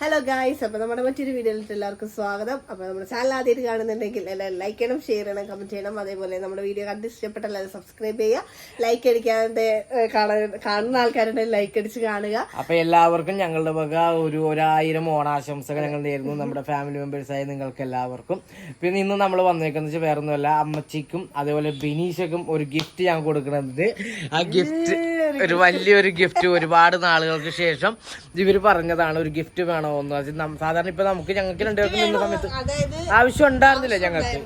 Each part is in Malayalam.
ഹലോ ഗായ്സ് അപ്പൊ നമ്മുടെ മറ്റൊരു വീഡിയോയിലേക്ക് എല്ലാവർക്കും സ്വാഗതം. അപ്പൊ നമ്മുടെ ചാനൽ ആദ്യമായിട്ട് കാണുന്നുണ്ടെങ്കിൽ എല്ലാം ലൈക്ക് ചെയ്യണം ഷെയർ ചെയ്യണം കമന്റ് ചെയ്യണം. അതേപോലെ നമ്മുടെ വീഡിയോ കണ്ട് ഇഷ്ടപ്പെട്ട സബ്സ്ക്രൈബ് ചെയ്യുക. ലൈക്ക് അടിക്കാതെ കാണുന്ന ആൾക്കാരുടെ ലൈക്ക് അടിച്ച് കാണുക. അപ്പൊ എല്ലാവർക്കും ഞങ്ങളുടെ വക ഒരു ഒരായിരം ഓണാശംസകൾ ഞങ്ങൾ നേരുന്നു നമ്മുടെ ഫാമിലി മെമ്പേഴ്സായ നിങ്ങൾക്ക് എല്ലാവർക്കും. പിന്നെ ഇന്ന് നമ്മൾ വന്നേക്കുന്നത് വെച്ചാൽ വേറെ ഒന്നുമല്ല അമ്മച്ചിക്കും അതേപോലെ ബിനീഷക്കും ഒരു ഗിഫ്റ്റ് ഞാൻ കൊടുക്കുന്നത് ആ ഗിഫ്റ്റ് ഒരു വലിയൊരു ഗിഫ്റ്റ് ഒരുപാട് നാളുകൾക്ക് ശേഷം ഇവർ പറഞ്ഞതാണ് ഒരു ഗിഫ്റ്റ് വേണോ എന്ന് സാധാരണ ഇപ്പൊ നമുക്ക് ഞങ്ങൾക്ക് രണ്ടുപേർക്ക് നിന്ന സമയത്ത് ആവശ്യം ഉണ്ടായിരുന്നില്ല ഞങ്ങൾക്ക്.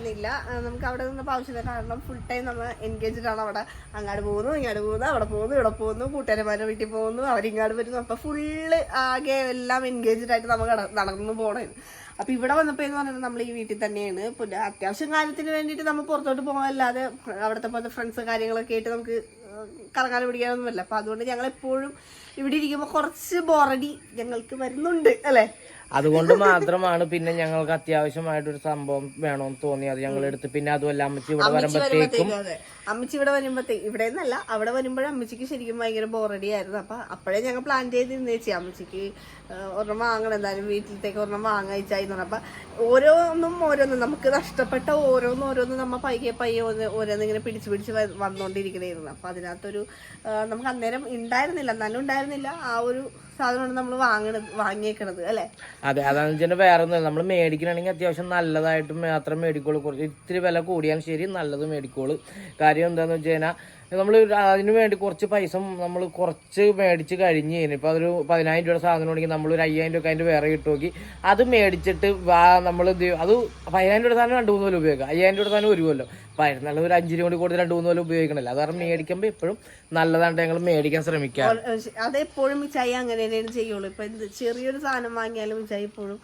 നമുക്ക് അവിടെ നിന്നപ്പോൾ ആവശ്യമില്ല. കാരണം ഫുൾ ടൈം നമ്മൾ എൻഗേജ്ഡ് ആണ് അവിടെ. അങ്ങോട്ട് പോകുന്നു ഇങ്ങോട്ട് പോകുന്നു അവിടെ പോകുന്നു ഇവിടെ പോകുന്നു കൂട്ടുകാരന്മാരുടെ വീട്ടിൽ പോകുന്നു അവരിങ്ങാട് വരുന്നു. അപ്പൊ ഫുള്ള് ആകെ എല്ലാം എൻഗേജ്ഡ് ആയിട്ട് നമ്മൾ നടന്നു പോണേ. അപ്പൊ ഇവിടെ വന്നപ്പോ എന്ന് പറയുന്നത് നമ്മൾ ഈ വീട്ടിൽ തന്നെയാണ്. പിന്നെ അത്യാവശ്യം കാര്യത്തിന് വേണ്ടിയിട്ട് നമ്മൾ പുറത്തോട്ട് പോകാനല്ലാതെ അവിടുത്തെ പോലത്തെ ഫ്രണ്ട്സ് കാര്യങ്ങളൊക്കെ ആയിട്ട് നമുക്ക് ഏഹ്, കറങ്ങാനും പിടിക്കാനൊന്നുമല്ല. അപ്പൊ അതുകൊണ്ട് ഞങ്ങൾ എപ്പോഴും ഇവിടെ ഇരിക്കുമ്പോൾ കുറച്ച് ബോറടി ഞങ്ങൾക്ക് വരുന്നുണ്ട് അല്ലേ? അതുകൊണ്ട് മാത്രമാണ് പിന്നെ ഞങ്ങൾക്ക് അത്യാവശ്യമായിട്ടൊരു സംഭവം വേണമെന്ന് തോന്നിയത് ഞങ്ങൾ എടുത്ത് പിന്നെ അതുമല്ല അമ്മച്ചി ഇവിടെ വരുമ്പോഴത്തേക്കും അതെ. അമ്മച്ചി ഇവിടെ വരുമ്പോഴത്തേക്ക് ഇവിടെ നിന്നല്ല അവിടെ വരുമ്പോഴും അമ്മച്ചിക്ക് ശരിക്കും ഭയങ്കര ബോറടി ആയിരുന്നു. അപ്പൊ അപ്പോഴേ ഞങ്ങൾ പ്ലാൻ ചെയ്തിരുന്നു ചേച്ചി അമ്മച്ചിക്ക് ഒരെണ്ണം വാങ്ങണം എന്തായാലും വീട്ടിലത്തേക്ക് ഒരെണ്ണം വാങ്ങിച്ചായിരുന്നു അപ്പൊ ഓരോന്നും ഓരോന്നും നമുക്ക് നഷ്ടപ്പെട്ട ഓരോന്നും ഓരോന്നും നമ്മ പയ്യെ പയ്യെ ഓരോന്നും ഇങ്ങനെ പിടിച്ച് പിടിച്ച് വ- വന്നോണ്ടിരിക്കണായിരുന്നു. അപ്പൊ അതിനകത്തൊരു നമുക്ക് അന്നേരം ഉണ്ടായിരുന്നില്ല. എന്നാലും ഉണ്ടായിരുന്നില്ല. ആ ഒരു അതെ അതാണെന്ന് വെച്ചാൽ വേറെ ഒന്നും നമ്മൾ മേടിക്കണമെങ്കിൽ അത്യാവശ്യം നല്ലതായിട്ട് മാത്രം മേടിക്കോളൂ കുറച്ച് ഇത്തിരി വില കൂടിയാലും ശരി നല്ലത് മേടിക്കോളൂ കാര്യം എന്താണെന്ന് വെച്ച് കഴിഞ്ഞാൽ നമ്മൾ അതിന് വേണ്ടി കുറച്ച് പൈസ നമ്മൾ കുറച്ച് മേടിച്ച് കഴിഞ്ഞ് ഇപ്പോൾ അതൊരു പതിനായിരം രൂപയുടെ സാധനം ഉണ്ടെങ്കിൽ നമ്മൾ ഒരു അയ്യായിരം രൂപ അതിന്റെ വേറെ കിട്ടു നോക്കി. അത് മേടിച്ചിട്ട് നമ്മൾ അത് പതിനായിരം രൂപയുടെ സാധനം രണ്ട് മൂന്ന് കൊല്ലം ഉപയോഗിക്കാം. അയ്യായിരം രൂപയുടെ സാധനം ഒരു കൊല്ലം. നല്ല ഒരു അഞ്ച് രൂപ കൂടി കൊടുത്ത് രണ്ട് മൂന്ന് കൊല്ലം ഉപയോഗിക്കണല്ലോ. അത് കാരണം മേടിക്കുമ്പോൾ എപ്പോഴും നല്ലതാണ്ട് ഞങ്ങൾ മേടിക്കാൻ ശ്രമിക്കാം അതെപ്പോഴും മിച്ചായി അങ്ങനെ തന്നെയാണ് ചെയ്യുള്ളൂ. ഇപ്പം ചെറിയൊരു സാധനം വാങ്ങിയാലും മിച്ചായി എപ്പോഴും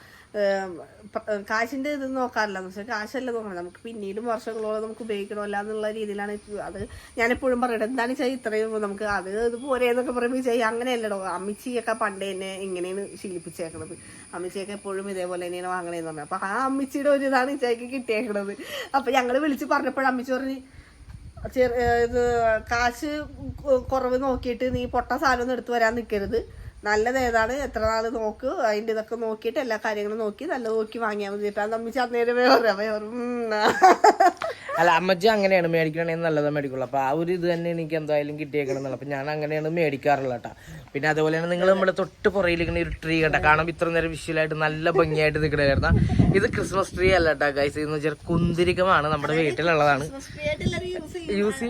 കാശിന്റെ ഇത് നോക്കാറില്ല. എന്ന് വെച്ചാൽ കാശല്ല നോക്കണം. നമുക്ക് പിന്നീടും വർഷങ്ങളോളം നമുക്ക് ഉപയോഗിക്കണമല്ല എന്നുള്ള രീതിയിലാണ് അത് ഞാൻ എപ്പോഴും പറയട്ടെ എന്താണ് ചെയ് ഇത്രയും നമുക്ക് അത് ഇത് പോരെ എന്നൊക്കെ പറയുമ്പോൾ ചെയ്യ അങ്ങനെയല്ലടോ. അമ്മിച്ചിയൊക്കെ പണ്ടേ എന്നെ ഇങ്ങനെയാണ് ശീലിപ്പിച്ചേക്കണത്. അമ്മിച്ചിയൊക്കെ എപ്പോഴും ഇതേപോലെ തന്നെയാണ് വാങ്ങണേന്ന് പറഞ്ഞത് അപ്പൊ ആ അമ്മിച്ചിയുടെ ഒരു ഇതാണ് ഇച്ചയ്ക്ക് കിട്ടിയേക്കണത്. അപ്പൊ ഞങ്ങൾ വിളിച്ച് പറഞ്ഞപ്പോഴും അമ്മിച്ചി പറഞ്ഞ് ചെറു ഇത് കാശ് കുറവ് നോക്കിയിട്ട് നീ പൊട്ട സാധനം ഒന്നും എടുത്തു വരാൻ നിൽക്കരുത് നല്ലത് ഏതാണ്? എത്ര നാൾ നോക്ക്? അതിന്റെ ഇതൊക്കെ നോക്കിയിട്ട് എല്ലാ കാര്യങ്ങളും നോക്കി നല്ലത് നോക്കി വാങ്ങിയാൽ മതി. ഇപ്പൊ നമ്മൾ ചന്നേരം വേറെ വേറെ അല്ല അമ്മച്ചി അങ്ങനെയാണ് മേടിക്കണേ നല്ലതാണ് മേടിക്കുള്ളൂ. അപ്പൊ ആ ഒരു ഇത് തന്നെ എനിക്ക് എന്തായാലും കിട്ടിയേക്കണം എന്നുള്ള അപ്പൊ ഞാൻ അങ്ങനെയാണ് മേടിക്കാറുള്ള കേട്ടോ. പിന്നെ തന്നെ നിങ്ങൾ നമ്മുടെ തൊട്ട് പുറയിലിരിക്കുന്ന ഒരു ട്രീ കണ്ട കാരണം ഇത്ര നേരം വിഷ്വലായിട്ട് നല്ല ഭംഗിയായിട്ട് നിൽക്കണായിരുന്നു ഇത് ക്രിസ്മസ് ട്രീ അല്ല കേട്ടോ ഗൈസ് എന്ന് വെച്ചാൽ കുന്തിരികമാണ് നമ്മുടെ വീട്ടിലുള്ളതാണ്. യൂസ്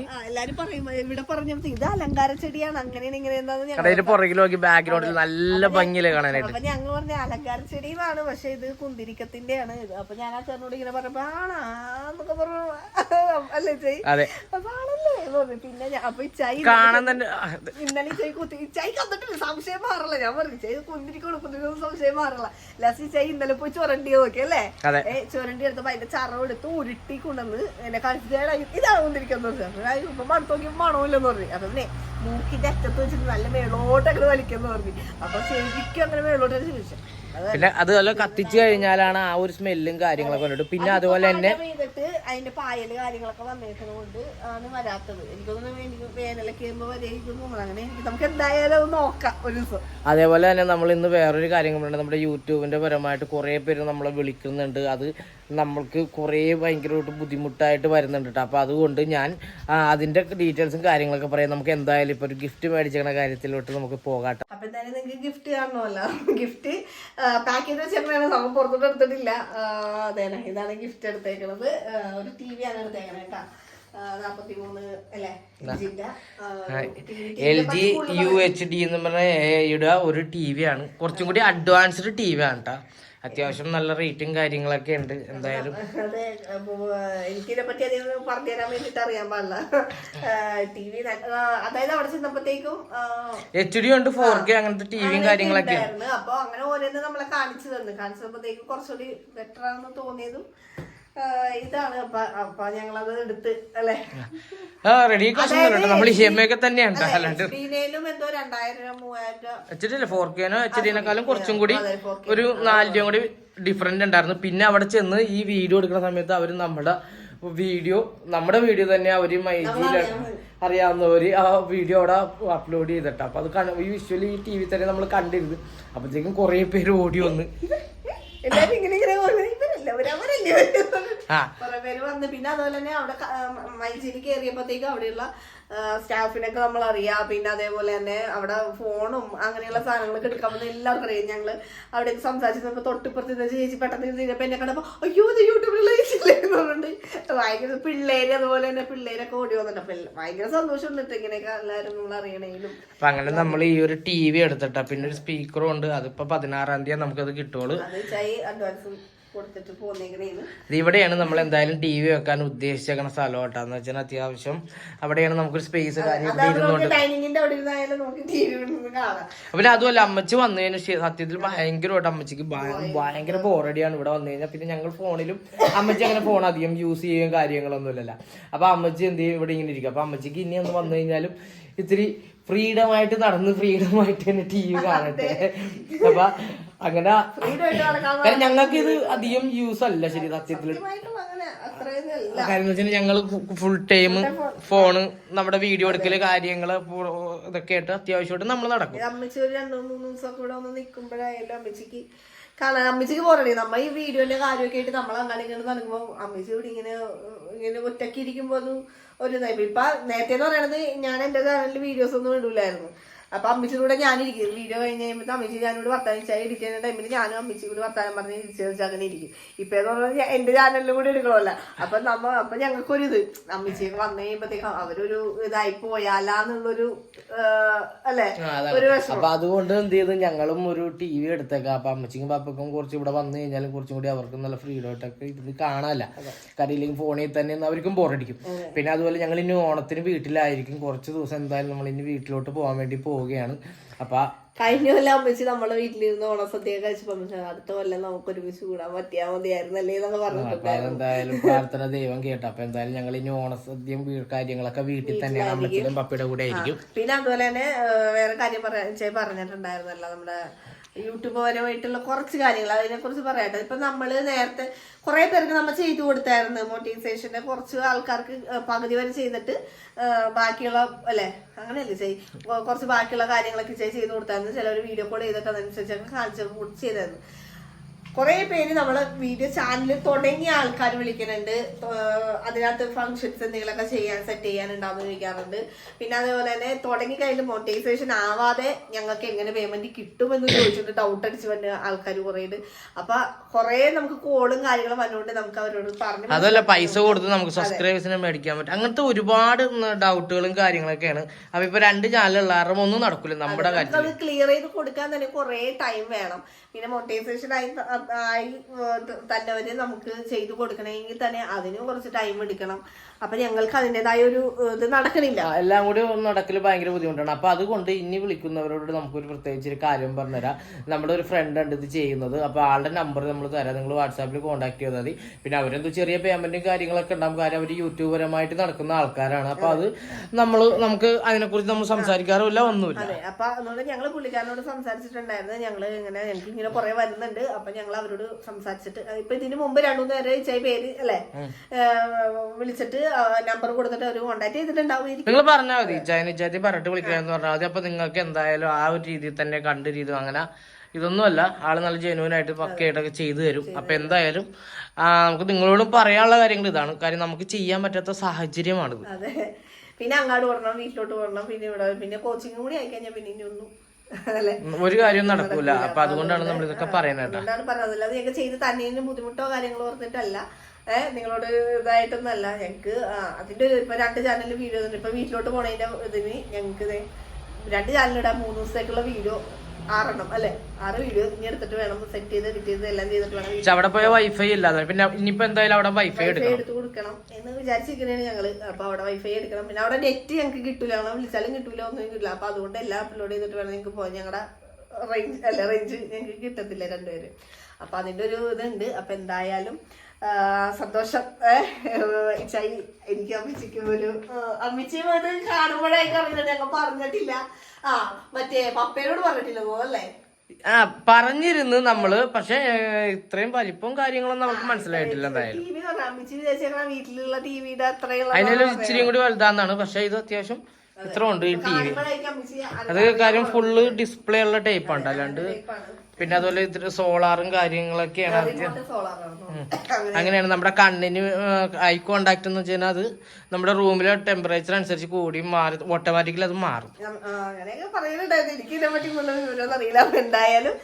ഇത് അലങ്കാര ചെടിയാണ് അങ്ങനെയാണ് പുറകിൽ നോക്കി ബാക്ക്ഗ്രൗണ്ടിൽ നല്ല ഭംഗിയിൽ കാണാനായിട്ട്. അപ്പൊ ഞങ്ങൾ പറഞ്ഞ അലങ്കാര ചെടിയാണ് പക്ഷെ ഇത് കുന്തിരിക്കത്തിന്റെയാണ്. ഇത് അപ്പൊ ഞാൻ ആ ചേട്ടനോട് ഇങ്ങനെ പറഞ്ഞപ്പോ ആണാന്നൊക്കെ പറഞ്ഞു അല്ലേ അതെ. അപ്പൊ ആണല്ലേ പറഞ്ഞു. പിന്നെ ഞാൻ- അപ്പൊ കാണാൻ തന്നെ ഇന്നലെ ഇച്ചായി കുത്തി ഇച്ചായി കന്നിട്ടില്ല സംശയം മാറില്ല. ഞാൻ പറഞ്ഞു ഇച്ചായി കുന്തിരിക്കോട് കുന്തിരിക്കോട് സംശയം മാറില്ല. ലാസ്റ്റ് ഇന്നലെ പോയി ചുരണ്ടി നോക്കി അല്ലേ? ചുരണ്ടി എടുത്തപ്പോ അതിന്റെ ചറവ് എടുത്ത് ഉരുട്ടി കൊണ്ടുവന്ന് എന്നെ കാണിച്ചാൽ ഇതാണ് കുന്തിരിക്കെന്ന് പറഞ്ഞു. ഇപ്പൊ മണത്ത് നോക്കി മണമില്ലെന്ന് പറഞ്ഞു. അപ്പൊ പിന്നെ മൂക്കിന്റെ അറ്റത്ത് വെച്ചിട്ട് നല്ല മേളോട്ടൊക്കെ വലിക്കുന്നു പറഞ്ഞു. അപ്പൊ ശരിക്കും അങ്ങനെ മേളോട്ട് ചോദിച്ചു. പിന്നെ അതുപോലെ കത്തിച്ചു കഴിഞ്ഞാലാണ് ആ ഒരു സ്മെല്ലും കാര്യങ്ങളൊക്കെ വന്നിട്ട്. പിന്നെ അതുപോലെ തന്നെ മഴ അതിന്റെ പായൽ കാര്യങ്ങളൊക്കെ വന്നേക്കുന്നത് കൊണ്ട് ആണ് വരാത്തത്. എനിക്കൊന്നും എനിക്ക് വേനലൊക്കെ ആകുമ്പോ വരെയിരിക്കും തോന്നുന്നു അങ്ങനെ നമുക്ക് എന്തായാലും അത് നോക്കാം ഒരു ദിവസം. അതേപോലെ തന്നെ നമ്മൾ ഇന്ന് വേറൊരു കാര്യം നമ്മുടെ യൂട്യൂബിന്റെ പരമായിട്ട് കുറേ പേര് നമ്മളെ വിളിക്കുന്നുണ്ട്. അത് നമ്മൾക്ക് കുറേ ഭയങ്കരമായിട്ട് ബുദ്ധിമുട്ടായിട്ട് വരുന്നുണ്ട് കേട്ടോ അപ്പോൾ അതുകൊണ്ട് ഞാൻ അതിന്റെ ഡീറ്റെയിൽസും കാര്യങ്ങളൊക്കെ പറയാം. നമുക്ക് എന്തായാലും ഇപ്പോൾ ഒരു ഗിഫ്റ്റ് മേടിച്ചിരിക്കുന്ന കാര്യത്തിലോട്ട് നമുക്ക് പോകാട്ടോ. അപ്പോൾ എന്തായാലും നിങ്ങൾക്ക് ഗിഫ്റ്റ് കാണണമല്ലോ. ഗിഫ്റ്റ് പാക്ക് ചെയ്ത് വെച്ചിട്ടാണ് നമ്മൾ പുറത്തോട്ട് എടുത്തിട്ടില്ല. അതെ ഇതാണ് ഗിഫ്റ്റ് എടുത്തേക്കണത്. ഒരു ടി വി ആണ് കേട്ടോ കേട്ടാ. L G U H D എന്ന് പറഞ്ഞ ഒരു ടി വി ആണ്. കുറച്ചും കൂടി അഡ്വാൻസ്ഡ് ടി വി ആണ് കേട്ടോ അത്യാവശ്യം നല്ല റേറ്റും കാര്യങ്ങളൊക്കെ ഉണ്ട് എന്തായാലും. എനിക്കിതിനെ പറ്റി അധികം പറഞ്ഞു തരാൻ വേണ്ടിട്ട് അറിയാൻ പാടില്ല. ടി വി അതായത് അവിടെ ചെന്നപ്പോഴത്തേക്കും എച്ച് ഡി ഉണ്ട് ഫോർ കെ അങ്ങനത്തെ ടിവിയും കാര്യങ്ങളൊക്കെ അപ്പൊ അങ്ങനെ ഓരോന്ന് നമ്മളെ കാണിച്ചു തന്നു. കാണിച്ചപ്പോഴത്തേക്കും കുറച്ചുകൂടി ബെറ്റർ ആണെന്ന് തോന്നിയതും ഇതാണ് അപ്പൊ അപ്പൊ ഞങ്ങളത് എടുത്ത് അല്ലെ? ആ റെഡി നമ്മൾ ഈ തന്നെയാണ് അല്ലാണ്ട് എച്ച് ഡി ഫോർ കെനോ എച്ച് ഡിനെക്കാളും കുറച്ചും കൂടി ഒരു നാല് രൂപ കൂടി ഡിഫറെന്റ് ഉണ്ടായിരുന്നു. പിന്നെ അവിടെ ചെന്ന് ഈ വീഡിയോ എടുക്കുന്ന സമയത്ത് അവർ നമ്മുടെ വീഡിയോ നമ്മുടെ വീഡിയോ തന്നെ അവർ മൈജിയിൽ അറിയാവുന്നവര് ആ വീഡിയോ അവിടെ അപ്ലോഡ് ചെയ്തിട്ട്. അപ്പൊ അത് ഈ വിഷ്വലി ഈ ടി വി തന്നെ നമ്മൾ കണ്ടിരുന്നു. അപ്പത്തേക്കും കുറെ പേര് ഓടി വന്ന്. ഇങ്ങനെ ഇങ്ങനെ കുറെ പേര് വന്ന്. പിന്നെ അതുപോലെ തന്നെ അവിടെ മൈജിയിൽ കയറിയപ്പോഴത്തേക്ക് അവിടെയുള്ള സ്റ്റാഫിനൊക്കെ നമ്മൾ അറിയാം പിന്നെ അതേപോലെ തന്നെ അവിടെ ഫോണും അങ്ങനെയുള്ള സാധനങ്ങളൊക്കെ എടുക്കാൻ വന്ന എല്ലാവർക്കും അറിയാം. ഞങ്ങൾ അവിടെ സംസാരിച്ചപ്പോ തൊട്ടിപ്പുറത്ത് ചേച്ചി പെട്ടെന്ന് ചെയ്തപ്പോ എന്നെ കണ്ടപ്പോ അയ്യോ ഇത് പറഞ്ഞിട്ട് ഭയങ്കര പിള്ളേര് അതുപോലെ തന്നെ പിള്ളേരൊക്കെ ഓടി വന്നിട്ട് അപ്പൊ ഭയങ്കര സന്തോഷം വന്നിട്ട് ഇങ്ങനെയൊക്കെ എല്ലാവരും നമ്മൾ അറിയണേലും. അപ്പൊ അങ്ങനെ നമ്മൾ ഈ ഒരു ടി വി എടുത്തിട്ടാ. പിന്നെ ഒരു സ്പീക്കറും ഉണ്ട്. അതിപ്പോ പതിനാറാം തീയതി നമുക്കത് കിട്ടുള്ളൂ. അത് ചായ അഡ്വാൻസ് കൊടുത്തിട്ട് പോന്നേക്കണേന്ന് ഇത് ഇവിടെയാണ് നമ്മൾ എന്തായാലും ടി വി വെക്കാൻ ഉദ്ദേശിച്ചേക്കുന്ന സ്ഥലം കേട്ടോ എന്ന് വെച്ചാൽ അത്യാവശ്യം അവിടെയാണ് നമുക്ക് സ്പേസ് ഡൈനിങ്ങിന്റെ അവിടെ ഇരുന്നായാലും നമുക്ക് ടി വി കാണാം. പിന്നെ അതുമല്ല അമ്മച്ചി വന്നതിന് സത്യത്തിൽ ഭയങ്കരമായിട്ട് അമ്മച്ചിക്ക് ഭയ- ഭയങ്കര ബോറടിയാണ് ഇവിടെ വന്നു കഴിഞ്ഞാൽ. പിന്നെ ഞങ്ങൾ ഫോണിലും അമ്മച്ചി അങ്ങനെ ഫോൺ അധികം യൂസ് ചെയ്യുകയും കാര്യങ്ങളൊന്നും ഇല്ലല്ലോ. അപ്പൊ അമ്മച്ചി എന്ത് ചെയ്യും? ഇവിടെ ഇങ്ങനെ ഇരിക്കും. അപ്പൊ അമ്മച്ചിക്ക് ഇനി ഒന്ന് വന്നു കഴിഞ്ഞാലും ഇത്തിരി ഫ്രീഡം ആയിട്ട് നടന്ന് ഫ്രീഡമായിട്ട് തന്നെ ടി വി കാണട്ടെ. അപ്പൊ അങ്ങനെ കാരണം ഞങ്ങൾക്ക് ഇത് അധികം യൂസ് അല്ല ശരി സത്യത്തിൽ കാരണം വെച്ചാൽ ഞങ്ങൾ ഫുൾ ടൈം ഫോണ് നമ്മുടെ വീഡിയോ എടുക്കൽ കാര്യങ്ങൾ ഇതൊക്കെ ആയിട്ട് അത്യാവശ്യമായിട്ട് നമ്മൾ നടക്കും. അമ്മച്ചി ഒരു രണ്ടു മൂന്ന് ദിവസമൊക്കെ ഇവിടെ ഒന്ന് നിൽക്കുമ്പോഴായാലും അമ്മച്ചിക്ക് കാണാൻ അമ്മച്ചിക്ക് പോരണേ നമ്മ ഈ വീഡിയോന്റെ കാര്യമൊക്കെ ആയിട്ട് നമ്മൾ അങ്ങനെ ഇങ്ങനെ നടക്കുമ്പോ അമ്മച്ചി കൂടി ഇങ്ങനെ ഇങ്ങനെ ഒറ്റയ്ക്ക് ഇരിക്കുമ്പോ ഒരു ഇപ്പൊ നേരത്തെ എന്ന് പറയണത് ഞാൻ എന്റെ ചാനലിൽ വീഡിയോസ് ഒന്നും ഇടൂലായിരുന്നു. അപ്പൊ അമ്മച്ചി കൂടെ ഞാനിരിക്കും. വീഡിയോ കഴിഞ്ഞ് കഴിയുമ്പോൾ അമ്മച്ചി ഞാനിവിടെ വർത്താനം ചായ ഇരിക്കുന്ന ടൈമിൽ ഞാനും അമ്മച്ചി കൂടി വർത്താനം പറഞ്ഞ് തിരിച്ചു അങ്ങനെ ഇരിക്കും. ഇപ്പൊ എന്ന് പറഞ്ഞാൽ എന്റെ ചാനലിലും കൂടി എടുക്കണമല്ല. അപ്പൊ നമ്മ അപ്പൊ ഞങ്ങൾക്കൊരു ഇത് അമ്മച്ചി വന്നു കഴിയുമ്പോഴത്തേക്കും അവരൊരു ഇതായി പോയാലാന്നുള്ളൊരു അല്ലേ? ഒരു അപ്പൊ അതുകൊണ്ട് എന്ത് ചെയ്തു? ഞങ്ങളും ഒരു ടി വി എടുത്തേക്കാം. അപ്പൊ അമ്മച്ചിക്കും പാപ്പക്കും കുറച്ച് ഇവിടെ വന്നു കഴിഞ്ഞാലും കുറച്ചും കൂടി അവർക്ക് നല്ല ഫ്രീഡം ആയിട്ടൊക്കെ ഇത് കാണാല്ല. കാര്യം ഇല്ലെങ്കിൽ ഫോണിൽ തന്നെ അവർക്കും ബോറടിക്കും പിന്നെ അതുപോലെ ഞങ്ങൾ ഇനി ഓണത്തിന് വീട്ടിലായിരിക്കും. കുറച്ച് ദിവസം എന്തായാലും നമ്മൾ ഇനി വീട്ടിലോട്ട് പോകാൻ വേണ്ടി പോവുകയാണ്. അപ്പൊ കഴിഞ്ഞ കൊല്ലം അമ്മച്ചി നമ്മളെ വീട്ടിലിരുന്ന് ഓണസദ്യ കഴിച്ചപ്പോ അടുത്ത കൊല്ലം നമുക്ക് ഒരുമിച്ച് കൂടാൻ പറ്റിയാ മതിയായിരുന്നല്ലേ? എന്നൊക്കെ അതെന്തായാലും പ്രാർത്ഥന ദൈവം കേട്ടോ. അപ്പൊ എന്തായാലും ഞങ്ങൾ ഇനി ഓണസദ്യം കാര്യങ്ങളൊക്കെ വീട്ടിൽ തന്നെ അമ്മച്ചിലും പപ്പയുടെ കൂടെ ആയിരിക്കും. പിന്നെ അതുപോലെ തന്നെ വേറെ കാര്യം പറഞ്ഞിട്ടുണ്ടായിരുന്നല്ലോ നമ്മുടെ യൂട്യൂബ് പരമായിട്ടുള്ള കുറച്ച് കാര്യങ്ങൾ. അതിനെ കുറിച്ച് പറയട്ടെ. ഇപ്പൊ നമ്മൾ നേരത്തെ കുറെ പേർക്ക് നമ്മൾ ചെയ്തു കൊടുത്തായിരുന്നു മോട്ടിവേഷന്റെ കുറച്ച് ആൾക്കാർക്ക് പകുതി വരെ ചെയ്തിട്ട് ബാക്കിയുള്ള അല്ലെ? അങ്ങനെയല്ലേ ചെയ് കുറച്ച് ബാക്കിയുള്ള കാര്യങ്ങളൊക്കെ ചെയ്ത് കൊടുത്തായിരുന്നു. ചിലവർ വീഡിയോ കോൾ ചെയ്തിട്ട് കാണിച്ചു ചെയ്തായിരുന്നു. കുറെ പേര് നമ്മളെ വീഡിയോ ചാനൽ തുടങ്ങിയ ആൾക്കാർ വിളിക്കുന്നുണ്ട്. അതിനകത്ത് ഫങ്ഷൻസ് എന്തെങ്കിലുമൊക്കെ ചെയ്യാൻ സെറ്റ് ചെയ്യാനുണ്ടാവുന്ന ചോദിക്കാറുണ്ട് പിന്നെ അതേപോലെ തന്നെ തുടങ്ങി കഴിഞ്ഞ് മോട്ടിവേഷൻ ആവാതെ ഞങ്ങൾക്ക് എങ്ങനെ പേയ്മെന്റ് കിട്ടുമെന്ന് ചോദിച്ചിട്ട് ഡൗട്ട് അടിച്ച് വന്ന ആൾക്കാർ കുറേ ഉണ്ട് അപ്പൊ കുറെ നമുക്ക് കോളും കാര്യങ്ങളും വന്നുകൊണ്ട് നമുക്ക് അവരോട് പറഞ്ഞു അതല്ല പൈസ കൊടുത്ത് നമുക്ക് സബ്സ്ക്രൈബേഴ്സിനെ മേടിക്കാൻ പറ്റും. അങ്ങനത്തെ ഒരുപാട് ഡൗട്ടുകളും കാര്യങ്ങളൊക്കെയാണ്. അപ്പൊ ഇപ്പൊ രണ്ട് ചാനലുള്ള ഒന്നും നടക്കില്ല നമ്മുടെ കാര്യത്തിൽ അത് ക്ലിയർ ചെയ്ത് കൊടുക്കാൻ തന്നെ കുറെ ടൈം വേണം. പിന്നെ മോട്ടിവേഷൻ ആയി ആയി ഏർ തന്നെ വരെ നമുക്ക് ചെയ്തു കൊടുക്കണമെങ്കിൽ തന്നെ അതിന് കുറച്ച് ടൈം എടുക്കണം. അപ്പൊ ഞങ്ങൾക്ക് അതിന്റെതായ ഒരു ഇത് നടക്കണില്ല. എല്ലാം കൂടി നടക്കൽ ഭയങ്കര ബുദ്ധിമുട്ടാണ്. അപ്പൊ അതുകൊണ്ട് ഇനി വിളിക്കുന്നവരോട് നമുക്കൊരു പ്രത്യേകിച്ച് ഒരു കാര്യം പറഞ്ഞുതരാം. നമ്മുടെ ഒരു ഫ്രണ്ട് ഉണ്ട് ഇത് ചെയ്യുന്നത്. അപ്പൊ ആളുടെ നമ്പർ നമ്മൾ തരാം. നിങ്ങൾ വാട്സാപ്പിൽ കോൺടാക്ട് ചെയ്താൽ മതി. പിന്നെ അവരെന്തോ ചെറിയ പേയ്മെന്റും കാര്യങ്ങളൊക്കെ ഉണ്ടാവും. കാര്യം അവർ യൂട്യൂബ് പരമായിട്ട് നടക്കുന്ന ആൾക്കാരാണ്. അപ്പൊ അത് നമ്മൾ നമുക്ക് അതിനെക്കുറിച്ച് നമ്മൾ സംസാരിക്കാറുമില്ല ഒന്നുമില്ല. അതെ അപ്പൊ അതുകൊണ്ട് ഞങ്ങൾ പുള്ളിക്കാരനോട് സംസാരിച്ചിട്ടുണ്ടായിരുന്നു. ഞങ്ങൾ ഇങ്ങനെ ഞങ്ങൾക്ക് ഇങ്ങനെ കുറെ വരുന്നുണ്ട്. അപ്പൊ ഞങ്ങൾ അവരോട് സംസാരിച്ചിട്ട് ഇപ്പൊ ഇതിനു മുമ്പ് രണ്ടു മൂന്ന് പേര് പേര് അല്ലെ? വിളിച്ചിട്ട് നമ്പർ കൊടുത്തിട്ട് ഒരു കോണ്ടാക്ട് ചെയ്തിട്ടുണ്ടാവും നിങ്ങൾ പറഞ്ഞാൽ മതി. ചൈന ചാറ്റി പറഞ്ഞിട്ട് വിളിക്കാന്ന് പറഞ്ഞാൽ മതി. അപ്പൊ നിങ്ങൾക്ക് എന്തായാലും ആ ഒരു രീതിയിൽ തന്നെ കണ്ട രീതി അങ്ങനെ ഇതൊന്നുമല്ല. ആൾ നല്ല ജെനുവൻ ആയിട്ട് പക്കയായിട്ടൊക്കെ ചെയ്തു തരും. അപ്പൊ എന്തായാലും നമുക്ക് നിങ്ങളോട് പറയാനുള്ള കാര്യങ്ങൾ ഇതാണ്. കാര്യം നമുക്ക് ചെയ്യാൻ പറ്റാത്ത സാഹചര്യമാണിത്. അതെ. പിന്നെ അങ്ങാട് പോകണം വീട്ടിലോട്ട് പോകണം പിന്നെ ഇവിടെ പിന്നെ കോച്ചിങ് കൂടി ആയി കഴിഞ്ഞാൽ പിന്നെ ഇനി ഒന്നും ഒരു കാര്യവും നടക്കൂല. അപ്പൊ അതുകൊണ്ടാണ് നമ്മൾ ഇതൊക്കെ പറയുന്നത് കേട്ടോ. അതുകൊണ്ടാണ് പറഞ്ഞത്. അല്ലാതെ ഞങ്ങൾക്ക് ചെയ്ത് തന്നെ ബുദ്ധിമുട്ടോ കാര്യങ്ങളോ ഓർത്തിട്ടല്ല. ഏഹ് നിങ്ങളോട് ഇതായിട്ടൊന്നല്ല. ഞങ്ങൾക്ക് അതിന്റെ ഒരു ഇപ്പൊ രണ്ട് ചാനലിൽ വീഡിയോ ഇപ്പൊ വീട്ടിലോട്ട് പോണതിന്റെ ഇതിന് ഞങ്ങക്ക് ദേ രണ്ട് ചാനലിടാൻ മൂന്ന് ദിവസത്തേക്കുള്ള വീഡിയോ ആറെണ്ണം അല്ലെ? ആറ് വീഡിയോ ഇനി എടുത്തിട്ട് വേണം. സെറ്റ് ചെയ്ത് എഡിറ്റ് ചെയ്ത് എല്ലാം ചെയ്തിട്ട് വേണം അവിടെ പോയ വൈഫൈ ഇല്ലാതെ പിന്നെ ഇനിയിപ്പോ എന്തായാലും അവിടെ വൈഫൈ എടുത്ത് കൊടുക്കണം എന്ന് വിചാരിച്ചിരിക്കുന്നതാണ് ഞങ്ങൾ. അപ്പൊ അവിടെ വൈഫൈ എടുക്കണം. പിന്നെ അവിടെ നെറ്റ് ഞങ്ങക്ക് കിട്ടൂല. ഞങ്ങളെ വിളിച്ചാലും കിട്ടൂല. ഒന്നും കിട്ടില്ല അപ്പൊ അതുകൊണ്ട് എല്ലാം അപ്ലോഡ് ചെയ്തിട്ട് വേണം ഞങ്ങൾക്ക് പോകാൻ ഞങ്ങളുടെ റേഞ്ച് അല്ല റേഞ്ച് ഞങ്ങൾക്ക് കിട്ടത്തില്ല രണ്ടുപേര്. അപ്പൊ അതിന്റെ ഒരു ഇതുണ്ട്. അപ്പൊ എന്തായാലും സന്തോഷം. ഏഹ് എനിക്ക് അമ്മച്ചിക്കും ഒരു അമ്മച്ചിയും അത് കാണുമ്പോഴേക്കും അറിയില്ല ഞങ്ങൾ പറഞ്ഞിട്ടില്ല. ആ മറ്റേ പപ്പയോട് പറഞ്ഞിട്ടില്ല അല്ലേ? ആ പറഞ്ഞിരുന്നു നമ്മൾ. പക്ഷെ ഇത്രയും വലിപ്പവും കാര്യങ്ങളൊന്നും നമുക്ക് മനസ്സിലായിട്ടില്ല എന്തായാലും. വീട്ടിലുള്ള ടിവിയുടെ ഇച്ചിരിയും കൂടി വലുതാന്നാണ്. പക്ഷെ ഇത് അത്യാവശ്യം ഇത്ര ഉണ്ട് ഈ ടി വി അത് കാര്യം ഫുള്ള് ഡിസ്പ്ലേ ഉള്ള ടൈപ്പ് ഉണ്ട് അല്ലാണ്ട് പിന്നെ അതുപോലെ ഇത്തിരി സോളാറും കാര്യങ്ങളൊക്കെയാണ് അങ്ങനെയാണ് നമ്മുടെ കണ്ണിന് ഐ കോണ്ടാക്ട് എന്ന് വെച്ചാൽ അത് നമ്മുടെ റൂമിലെ ടെമ്പറേച്ചർ അനുസരിച്ച് കൂടി മാറി ഓട്ടോമാറ്റിക്കലി അത് മാറും. ഇതിനെ എന്തായാലും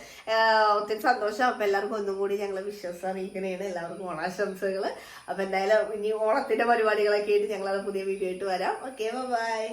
ഒത്തിരി സന്തോഷം. അപ്പൊ എല്ലാവർക്കും ഒന്നും കൂടി ഞങ്ങൾ വിശ്വസം അറിയിക്കണേണ്. എല്ലാവർക്കും ഓണാശംസകൾ അപ്പൊ എന്തായാലും ഇനി ഓണത്തിന്റെ പരിപാടികളൊക്കെ ആയിട്ട് ഞങ്ങൾ പുതിയ വീഡിയോ ആയിട്ട് വരാം. Okay bye